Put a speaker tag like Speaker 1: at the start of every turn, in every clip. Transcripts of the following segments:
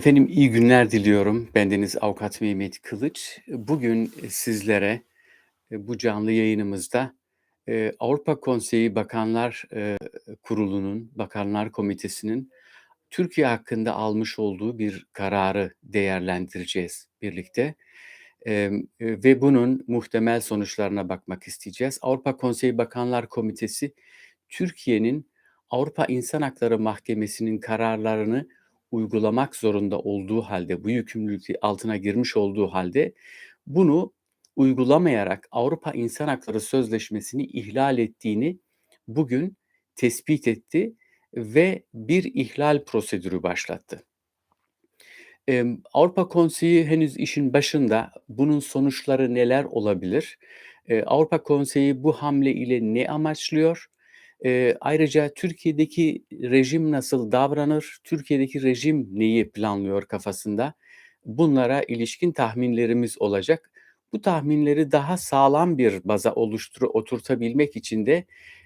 Speaker 1: Efendim iyi günler diliyorum. Bendeniz Avukat Mehmet Kılıç. Bugün sizlere e, bu canlı yayınımızda e, Avrupa Konseyi Bakanlar e, Kurulu'nun, Bakanlar Komitesi'nin Türkiye hakkında almış olduğu bir kararı değerlendireceğiz birlikte. Ve bunun muhtemel sonuçlarına bakmak isteyeceğiz. Avrupa Konseyi Bakanlar Komitesi, Türkiye'nin Avrupa İnsan Hakları Mahkemesi'nin kararlarını uygulamak zorunda olduğu halde, bu yükümlülük altına girmiş olduğu halde bunu uygulamayarak Avrupa İnsan Hakları Sözleşmesi'ni ihlal ettiğini bugün tespit etti ve bir ihlal prosedürü başlattı. Emm, Avrupa Konseyi henüz işin başında. Bunun sonuçları neler olabilir? Eee, Avrupa Konseyi bu hamle ile ne amaçlıyor? Eee, ayrıca Türkiye'deki rejim nasıl davranır? Türkiye'deki rejim neyi planlıyor kafasında? Bunlara ilişkin tahminlerimiz olacak. Bu tahminleri daha sağlam bir baza oluştur oturtabilmek için de,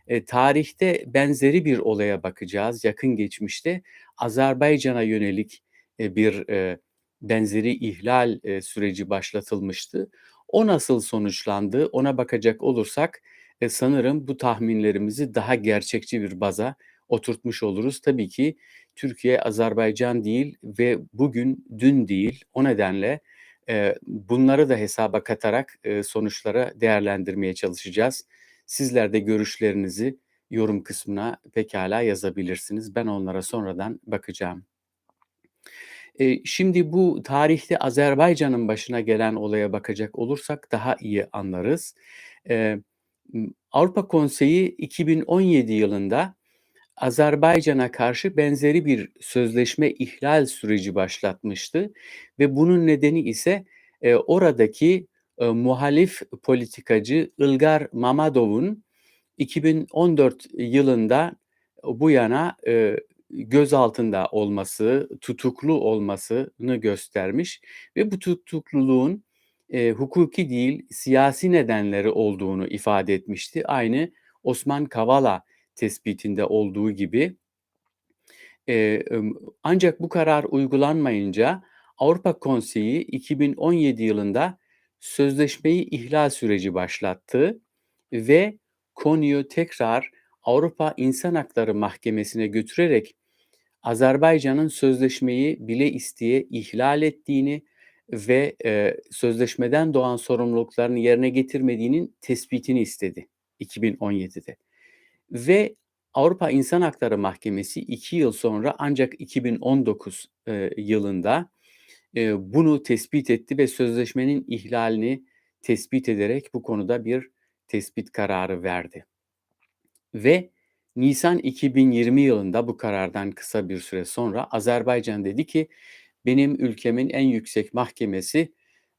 Speaker 1: eee, tarihte benzeri bir olaya bakacağız. Yakın geçmişte Azerbaycan'a yönelik, eee, bir, eee, benzeri ihlal, eee, süreci başlatılmıştı. O nasıl sonuçlandı, ona bakacak olursak, eee, sanırım bu tahminlerimizi daha gerçekçi bir baza oturtmuş oluruz. Tabii ki Türkiye Azerbaycan değil ve bugün dün değil. O nedenle, eee, bunları da hesaba katarak, eee, sonuçlara değerlendirmeye çalışacağız. Sizler de görüşlerinizi yorum kısmına pekâlâ yazabilirsiniz. Ben onlara sonradan bakacağım. Eee, şimdi bu tarihte Azerbaycan'ın başına gelen olaya bakacak olursak daha iyi anlarız. Imm, Avrupa Konseyi 2017 yılında Azerbaycan'a karşı benzeri bir sözleşme ihlal süreci başlatmıştı ve bunun nedeni ise, eee, oradaki, eee, muhalif politikacı Ilgar Mammadov'un 2014 yılında bu yana, eee, gözaltında olması, tutuklu olmasını göstermiş ve bu tutukluluğun, eee, hukuki değil, siyasi nedenleri olduğunu ifade etmişti. Aynı Osman Kavala tespitinde olduğu gibi. Imm, ancak bu karar uygulanmayınca Avrupa Konseyi 2017 yılında sözleşmeyi ihlal süreci başlattı ve konuyu tekrar Avrupa İnsan Hakları Mahkemesi'ne götürerek Azerbaycan'ın sözleşmeyi bile isteye ihlal ettiğini ve, eee, sözleşmeden doğan sorumluluklarını yerine getirmediğinin tespitini istedi 2017'de. Ve Avrupa İnsan Hakları Mahkemesi 2 yıl sonra ancak 2019, eee, yılında, eee, bunu tespit etti ve sözleşmenin ihlalini tespit ederek bu konuda bir tespit kararı verdi. Ve nisan 2020 yılında bu karardan kısa bir süre sonra Azerbaycan dedi ki, benim ülkemin en yüksek mahkemesi,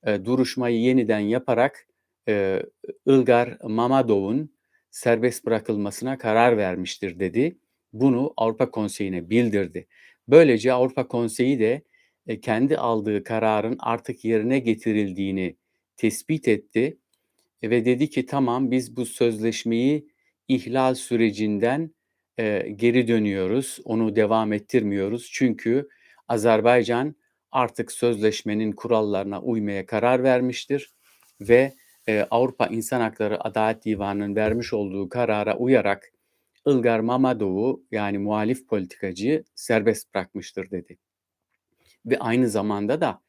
Speaker 1: eee, duruşmayı yeniden yaparak, eee, Ilgar Mammadov'un serbest bırakılmasına karar vermiştir dedi. Bunu Avrupa Konseyi'ne bildirdi. Böylece Avrupa Konseyi de, eee, kendi aldığı kararın artık yerine getirildiğini tespit etti ve dedi ki tamam biz bu sözleşmeyi ihlal sürecinden, eee, geri dönüyoruz, onu devam ettirmiyoruz. Çünkü Azerbaycan artık sözleşmenin kurallarına uymaya karar vermiştir ve, eee, Avrupa İnsan Hakları Adalet Divanı'nın vermiş olduğu karara uyarak Ilgar Mammadov'u yani muhalif politikacıyı serbest bırakmıştır dedi. Ve aynı zamanda da,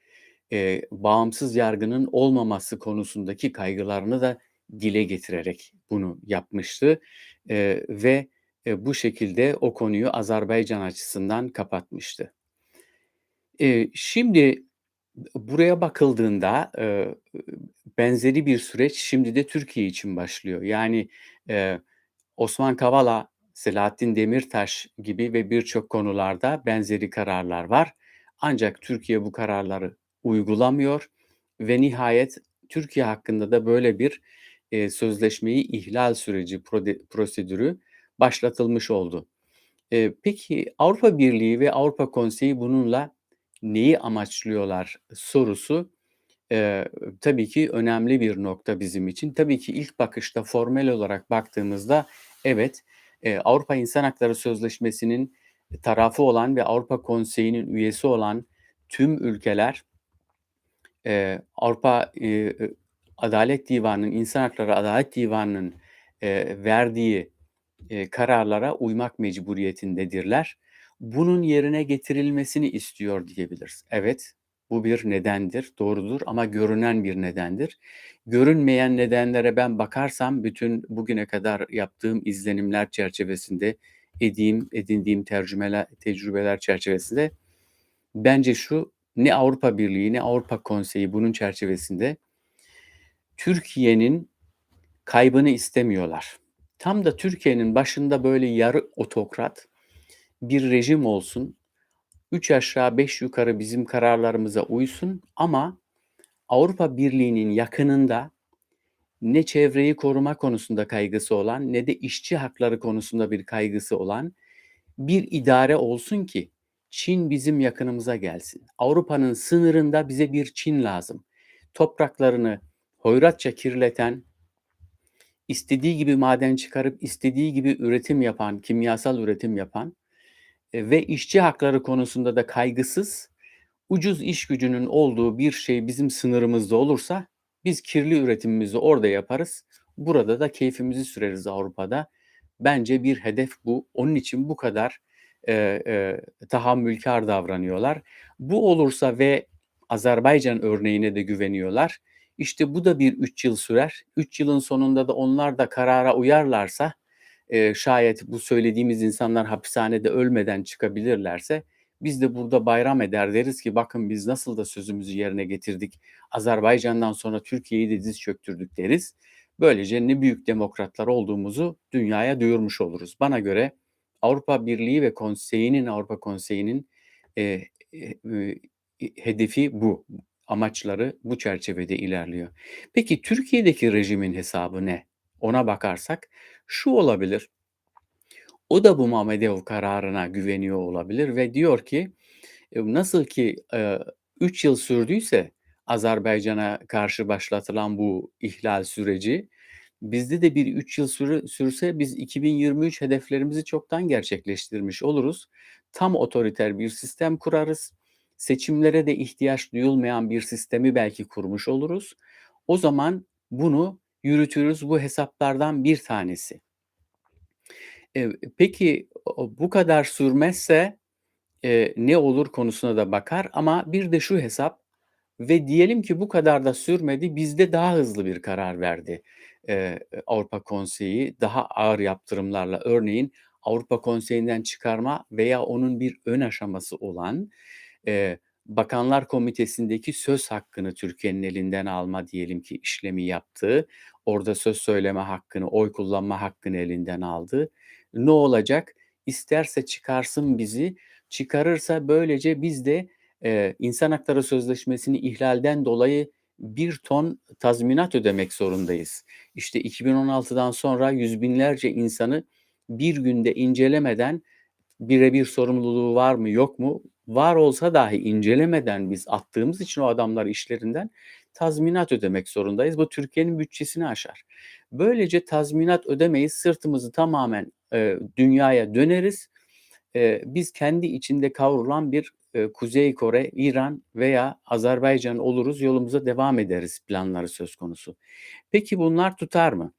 Speaker 1: eee, bağımsız yargının olmaması konusundaki kaygılarını da dile getirerek bunu yapmıştı, eee, ve, eee, bu şekilde o konuyu Azerbaycan açısından kapatmıştı. Eee, şimdi buraya bakıldığında, eee, benzeri bir süreç şimdi de Türkiye için başlıyor. Yani, eee, Osman Kavala, Selahattin Demirtaş gibi ve birçok konularda benzeri kararlar var. Ancak Türkiye bu kararları uygulamıyor ve nihayet Türkiye hakkında da böyle bir, eee, sözleşmeyi ihlal süreci prosedürü başlatılmış oldu. Eee, peki Avrupa Birliği ve Avrupa Konseyi bununla neyi amaçlıyorlar sorusu, eee, tabii ki önemli bir nokta bizim için. Tabii ki ilk bakışta formel olarak baktığımızda evet, eee, Avrupa İnsan Hakları Sözleşmesi'nin tarafı olan ve Avrupa Konseyi'nin üyesi olan tüm ülkeler eee, Avrupa, ı Adalet Divanı'nın, İnsan Hakları Adalet Divanı'nın, eee, verdiği, eee, kararlara uymak mecburiyetindedirler. Bunun yerine getirilmesini istiyor diyebiliriz. Evet, bu bir nedendir, doğrudur ama görünen bir nedendir. Görünmeyen nedenlere ben bakarsam bütün bugüne kadar yaptığım izlenimler çerçevesinde, ediğim edindiğim tercümeler tecrübeler çerçevesinde bence şu: Ne Avrupa Birliği ne Avrupa Konseyi bunun çerçevesinde Türkiye'nin kaybını istemiyorlar. Tam da Türkiye'nin başında böyle yarı otokrat bir rejim olsun, 3 aşağı 5 yukarı bizim kararlarımıza uysun ama Avrupa Birliği'nin yakınında ne çevreyi koruma konusunda kaygısı olan ne de işçi hakları konusunda bir kaygısı olan bir idare olsun ki Çin bizim yakınımıza gelsin. Avrupa'nın sınırında bize bir Çin lazım. Topraklarını hoyratça kirleten, istediği gibi maden çıkarıp istediği gibi üretim yapan, kimyasal üretim yapan, ve işçi hakları konusunda da kaygısız, ucuz iş gücünün olduğu bir şey bizim sınırımızda olursa biz kirli üretimimizi orada yaparız. Burada da keyfimizi süreriz Avrupa'da. Bence bir hedef bu. Onun için bu kadar, eee, eee, tahammülkâr davranıyorlar. Bu olursa ve Azerbaycan örneğine de güveniyorlar. İşte bu da bir 3 yıl sürer. 3 yılın sonunda da onlar da karara uyarlarsa, eee, şayet bu söylediğimiz insanlar hapishanede ölmeden çıkabilirlerse biz de burada bayram eder deriz ki bakın biz nasıl da sözümüzü yerine getirdik. Azerbaycan'dan sonra Türkiye'yi de diz çöktürdük deriz. Böylece ne büyük demokratlar olduğumuzu dünyaya duyurmuş oluruz. Bana göre Avrupa Birliği ve Konseyi'nin, Avrupa Konseyi'nin, eee, ııı, i hedefi bu. Amaçları bu çerçevede ilerliyor. Peki Türkiye'deki rejimin hesabı ne? Ona bakarsak şu olabilir. O da bu Mammadov kararına güveniyor olabilir ve diyor ki, eee, nasıl ki, eee, 3 yıl sürdüyse Azerbaycan'a karşı başlatılan bu ihlal süreci, bizde de bir 3 yıl sürü sürse biz 2023 hedeflerimizi çoktan gerçekleştirmiş oluruz. Tam otoriter bir sistem kurarız. Seçimlere de ihtiyaç duyulmayan bir sistemi belki kurmuş oluruz. O zaman bunu yürütürüz. Bu hesaplardan bir tanesi. Eee, peki bu kadar sürmezse, eee, ne olur konusuna da bakar ama bir de şu hesap ve diyelim ki bu kadar da sürmedi, bizde daha hızlı bir karar verdi, eee, Avrupa Konseyi. Daha ağır yaptırımlarla örneğin Avrupa Konseyi'nden çıkarma veya onun bir ön aşaması olan, eee, Bakanlar Komitesi'ndeki söz hakkını Türkiye'nin elinden alma diyelim ki işlemi yaptı. Orada söz söyleme hakkını, oy kullanma hakkını elinden aldı. Ne olacak? İsterse çıkarsın bizi, çıkarırsa böylece biz de, eee, İnsan Hakları Sözleşmesi'ni ihlalden dolayı 1 ton tazminat ödemek zorundayız. İşte 2016'dan sonra yüz binlerce insanı bir günde incelemeden bire bir sorumluluğu var mı yok mu? Var olsa dahi incelemeden biz attığımız için o adamları işlerinden tazminat ödemek zorundayız. Bu Türkiye'nin bütçesini aşar. Böylece tazminat ödemeyiz, sırtımızı tamamen, eee, dünyaya döneriz. Eee, biz kendi içinde kavrulan bir, eee, Kuzey Kore, İran veya Azerbaycan oluruz, yolumuza devam ederiz planları söz konusu. Peki bunlar tutar mı?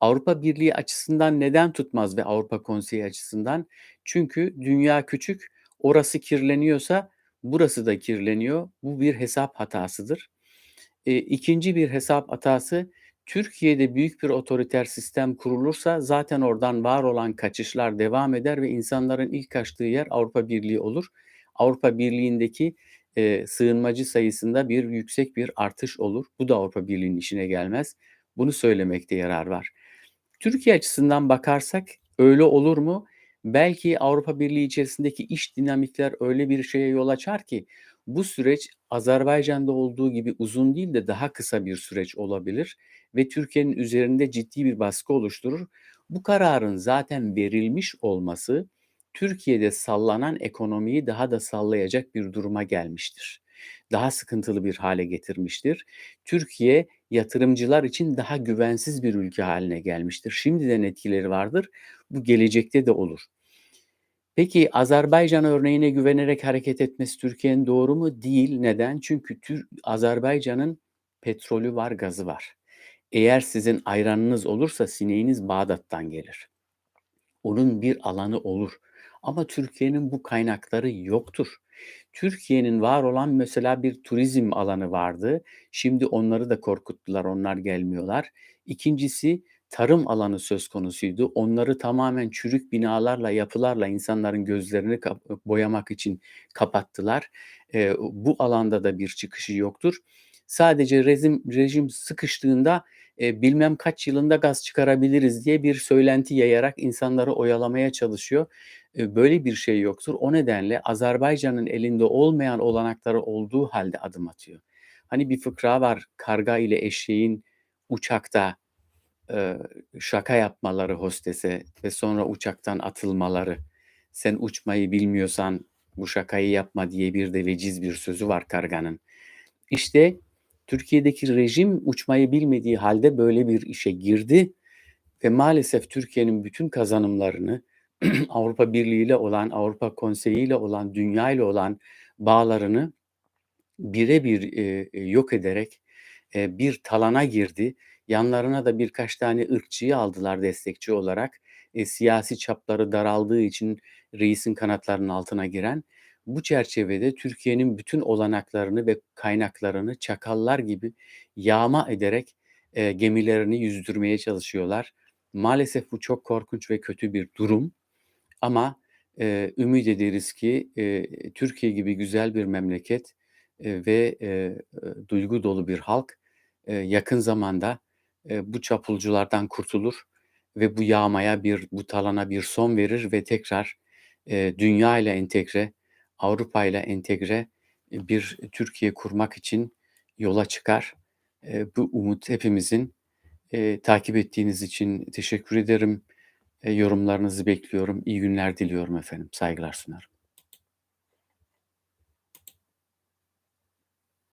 Speaker 1: Avrupa Birliği açısından neden tutmaz ve Avrupa Konseyi açısından? Çünkü dünya küçük, orası kirleniyorsa burası da kirleniyor. Bu bir hesap hatasıdır. Eee, 2'nci bir hesap hatası, Türkiye'de büyük bir otoriter sistem kurulursa zaten oradan var olan kaçışlar devam eder ve insanların ilk kaçtığı yer Avrupa Birliği olur. Avrupa Birliği'ndeki, eee, sığınmacı sayısında bir yüksek bir artış olur. Bu da Avrupa Birliği'nin işine gelmez. Bunu söylemekte yarar var. Türkiye açısından bakarsak öyle olur mu? Belki Avrupa Birliği içerisindeki iş dinamikler öyle bir şeye yol açar ki bu süreç Azerbaycan'da olduğu gibi uzun değil de daha kısa bir süreç olabilir ve Türkiye'nin üzerinde ciddi bir baskı oluşturur. Bu kararın zaten verilmiş olması Türkiye'de sallanan ekonomiyi daha da sallayacak bir duruma gelmiştir. Daha sıkıntılı bir hâle getirmiştir. Türkiye yatırımcılar için daha güvensiz bir ülke hâline gelmiştir. Şimdiden etkileri vardır. Bu gelecekte de olur. Peki Azerbaycan örneğine güvenerek hareket etmesi Türkiye'nin doğru mu? Değil. Neden? Çünkü Tür Azerbaycan'ın petrolü var, gazı var. Eğer sizin ayranınız olursa sineğiniz Bağdat'tan gelir. Onun bir alanı olur ama Türkiye'nin bu kaynakları yoktur. Türkiye'nin var olan mesela bir turizm alanı vardı. Şimdi onları da korkuttular, onlar gelmiyorlar. İkincisi tarım alanı söz konusuydu. Onları tamamen çürük binalarla, yapılarla insanların gözlerini boyamak için kapattılar. Eee, bu alanda da bir çıkışı yoktur. Sadece rezim rejim sıkıştığında, eee, bilmem kaç yılında gaz çıkarabiliriz diye bir söylenti yayarak insanları oyalamaya çalışıyor. Böyle bir şey yoktur. O nedenle Azerbaycan'ın elinde olmayan olanakları olduğu halde adım atıyor. Hani bir fıkra var, karga ile eşeğin uçakta, eee, şaka yapmaları hostese ve sonra uçaktan atılmaları. "Sen uçmayı bilmiyorsan bu şakayı yapma." diye bir de veciz bir sözü var karganın. İşte Türkiye'deki rejim uçmayı bilmediği halde böyle bir işe girdi ve maalesef Türkiye'nin bütün kazanımlarını Avrupa Birliği ile olan, Avrupa Konseyi ile olan, dünya ile olan bağlarını birebir, eee, yok ederek, eee, bir talana girdi. Yanlarına da birkaç tane ırkçıyı aldılar destekçi olarak. Eee, siyasi çapları daraldığı için reisin kanatlarının altına giren. Bu çerçevede Türkiye'nin bütün olanaklarını ve kaynaklarını çakallar gibi yağma ederek, eee, gemilerini yüzdürmeye çalışıyorlar. Maalesef bu çok korkunç ve kötü bir durum ama, eee, ümit ederiz ki, eee, Türkiye gibi güzel bir memleket, eee, ve, ııı, duygu dolu bir halk, eee, yakın zamanda, eee, bu çapulculardan kurtulur ve bu yağmaya bir, bu talana bir son verir ve tekrar, eee, dünyayla entegre, Avrupa'yla entegre, eee, bir Türkiye kurmak için yola çıkar. Eee, bu umut hepimizin. Eee, takip ettiğiniz için teşekkür ederim. Eee, yorumlarınızı bekliyorum. İyi günler diliyorum efendim. Saygılar sunarım.